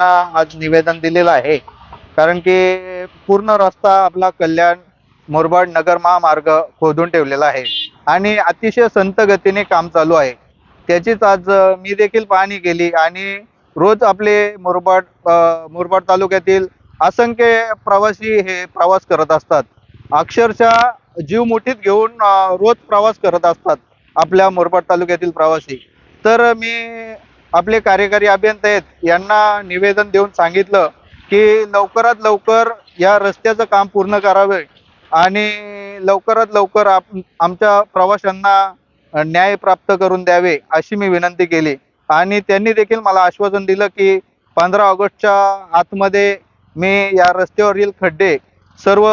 यांना आज निवेदन दिलेलं आहे. कारण की पूर्ण रस्ता आपला कल्याण मुरबाड नगर महामार्ग खोदून ठेवलेला आहे. आणि अतिशय संत गतीने काम चालू आहे. त्याचीच आज मी देखील पाहणी केली. आणि रोज आपले मुरबाड मुरबाड तालुक्यातील असंख्य प्रवासी हे प्रवास करत असतात. अक्षरशः जीव मुठीत घेऊन रोज प्रवास करत असतात आपल्या मुरबाड तालुक्यातील प्रवासी. तर मी आपले कार्यकारी अभियंता आहेत यांना निवेदन देऊन सांगितलं की लवकरात लवकर या रस्त्याचं काम पूर्ण करावे आणि लवकरात लवकर आप आमच्या प्रवाशांना न्याय प्राप्त करून द्यावे अशी मी विनंती केली. आणि त्यांनी देखील मला आश्वासन दिलं की पंधरा ऑगस्टच्या आतमध्ये मी या रस्त्यावरील खड्डे सर्व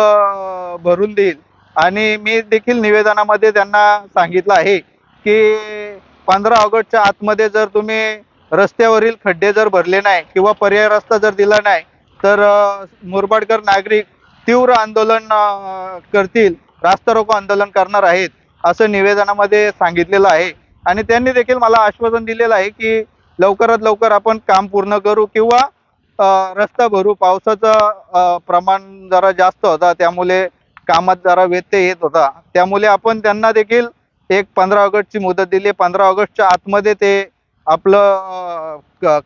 भरून देईल. आणि मी देखील निवेदनामध्ये त्यांना सांगितलं आहे की पंधरा ऑगस्टच्या आतमध्ये जर तुम्ही रस्त्यावरील खड्डे जर भरले नाही किंवा पर्याय रस्ता जर दिला नाही तर मुरबाडकर नागरिक तीव्र आंदोलन करतील रास्ता रोको आंदोलन करणार आहेत असं निवेदनामध्ये सांगितलेलं आहे. आणि त्यांनी देखील मला आश्वासन दिलेलं आहे की लवकरात लवकर आपण काम पूर्ण करू किंवा रस्ता भरू. पावसाचं प्रमाण जरा जास्त होता त्यामुळे कामात जरा व्यत्यय येत होता. त्यामुळे आपण त्यांना देखील एक पंधरा ऑगस्टची मुदत दिली. पंधरा ऑगस्टच्या आतमध्ये ते आपलं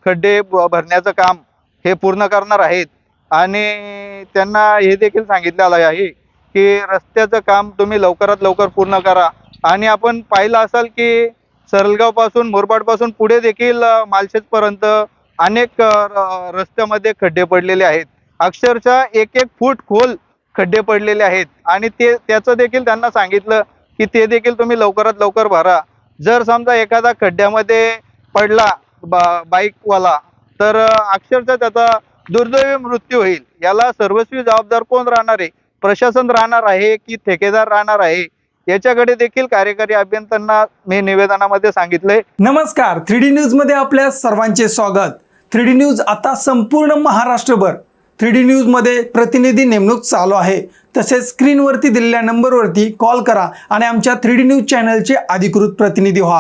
खड्डे भरण्याचं काम हे पूर्ण करणार आहेत. आणि त्यांना हे देखील सांगितलेलं आहे की रस्त्याचं काम तुम्ही लवकरात लवकर पूर्ण करा. आणि आपण पाहिलं असाल की सरलगावपासून पासून पुढे देखील मालशेतपर्यंत मालशेजपर्यंत अनेक रस्त्यामध्ये खड्डे पडलेले आहेत. अक्षरशः एक एक फूट खोल खड्डे पडलेले आहेत. आणि ते त्याचं देखील त्यांना सांगितलं की ते देखील तुम्ही लवकरात लवकर भरा. जर समजा एखादा खड्ड्यामध्ये पडला बा बाईकवाला तर अक्षरशः त्याचा दुर्दैवी मृत्यू होईल. याला सर्वस्वी जबाबदार कोण राहणार आहे? प्रशासन राहणार आहे की ठेकेदार राहणार आहे? याच्याकडे देखील कार्यकारी अभियंत्यांना मी निवेदनामध्ये सांगितलंय. नमस्कार. थ्री डी न्यूजमध्ये आपल्या सर्वांचे स्वागत. थ्री डी न्यूज आता संपूर्ण महाराष्ट्रभर थ्री डी न्यूजमध्ये प्रतिनिधी नेमणूक चालू आहे. तसेच स्क्रीनवरती दिलेल्या नंबरवरती कॉल करा आणि आमच्या थ्री डी न्यूज चॅनलचे अधिकृत प्रतिनिधी व्हा.